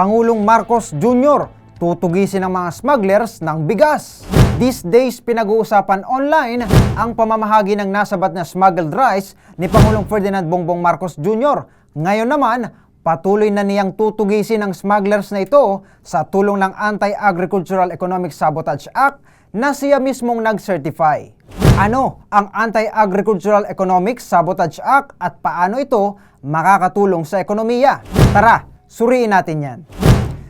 Pangulong Marcos Jr. tutugisin ng mga smugglers ng bigas. These days, pinag-uusapan online ang pamamahagi ng nasabat na smuggled rice ni Pangulong Ferdinand Bongbong Marcos Jr. Ngayon naman, patuloy na niyang tutugisin ang smugglers na ito sa tulong ng Anti-Agricultural Economic Sabotage Act na siya mismong nag-certify. Ano ang Anti-Agricultural Economic Sabotage Act at paano ito makakatulong sa ekonomiya? Tara, suriin natin yan.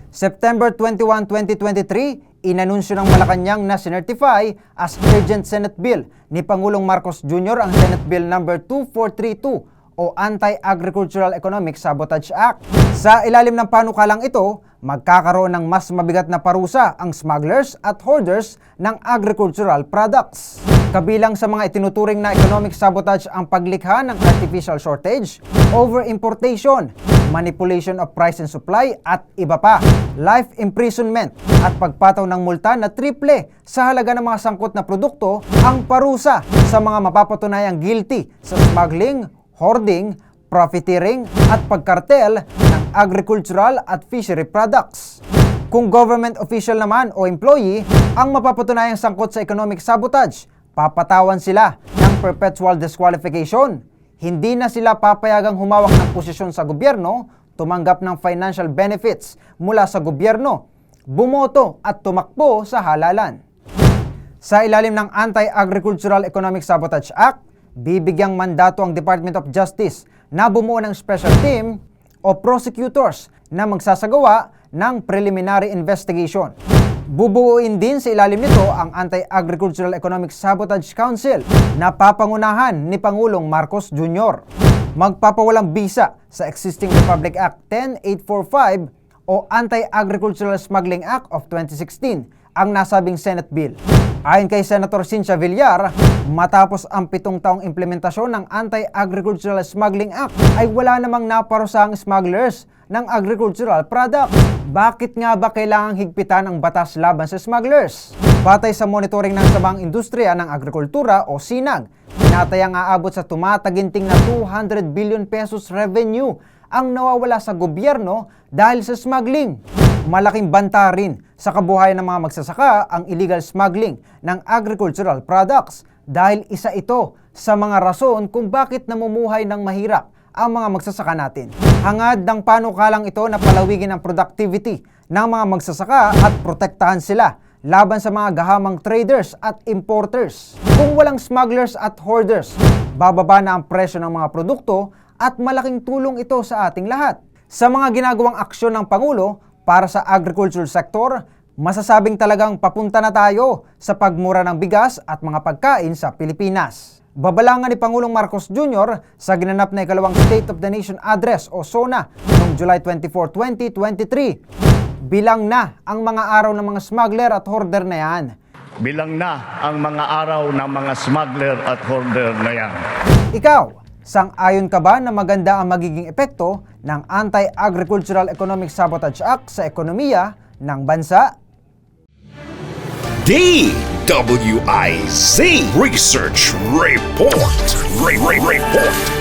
September 21, 2023, inanunsyo ng Malacanang na sinertify as Urgent Senate Bill ni Pangulong Marcos Jr. ang Senate Bill number 2432 o Anti-Agricultural Economic Sabotage Act. Sa ilalim ng panukalang ito, magkakaroon ng mas mabigat na parusa ang smugglers at hoarders ng agricultural products. Kabilang sa mga itinuturing na economic sabotage ang paglikha ng artificial shortage, over-importation, manipulation of price and supply at iba pa, life imprisonment at pagpataw ng multa na triple sa halaga ng mga sangkot na produkto ang parusa sa mga mapapatunayang guilty sa smuggling, hoarding, profiteering at pagkartel ng agricultural at fishery products. Kung government official naman o employee ang mapapatunayang sangkot sa economic sabotage, papatawan sila ng perpetual disqualification. Hindi na sila papayagang humawak ng posisyon sa gobyerno, tumanggap ng financial benefits mula sa gobyerno, bumoto at tumakbo sa halalan. Sa ilalim ng Anti-Agricultural Economic Sabotage Act, bibigyang mandato ang Department of Justice na bumuo ng special team o prosecutors na magsasagawa ng preliminary investigation. Bubuuin din sa ilalim nito ang Anti-Agricultural Economic Sabotage Council na papangunahan ni Pangulong Marcos Jr. Magpapawalang bisa sa existing Republic Act 10845 o Anti-Agricultural Smuggling Act of 2016 ang nasabing Senate Bill. Ayon kay Senator Cynthia Villar, matapos ang pitong taong implementasyon ng Anti-Agricultural Smuggling Act ay wala namang naparusang smugglers ng agricultural product. Bakit nga ba kailangang higpitan ang batas laban sa smugglers? Batay sa monitoring ng Sabang Industriya ng Agrikultura o SINAG, tinatayang aabot sa tumataginting na 200 billion pesos revenue ang nawawala sa gobyerno dahil sa smuggling. Malaking banta rin sa kabuhayan ng mga magsasaka ang illegal smuggling ng agricultural products dahil isa ito sa mga rason kung bakit namumuhay ng mahirap ang mga magsasaka natin. Hangad ng panukalang ito na palawigin ang productivity ng mga magsasaka at protektahan sila laban sa mga gahamang traders at importers. Kung walang smugglers at hoarders, bababa na ang presyo ng mga produkto at malaking tulong ito sa ating lahat. Sa mga ginagawang aksyon ng Pangulo para sa agriculture sector, masasabing talagang papunta na tayo sa pagmura ng bigas at mga pagkain sa Pilipinas. Babalangan ni Pangulong Marcos Jr. sa ginanap na ikalawang State of the Nation Address o SONA noong July 24, 2023. Bilang na ang mga araw ng mga smuggler at hoarder na yan. Bilang na ang mga araw ng mga smuggler at hoarder na yan. Ikaw, sang-ayon ka ba na maganda ang magiging epekto ng Anti-Agricultural Economic Sabotage Act sa ekonomiya ng bansa? DWIZ Research Report. Re- Re- Report.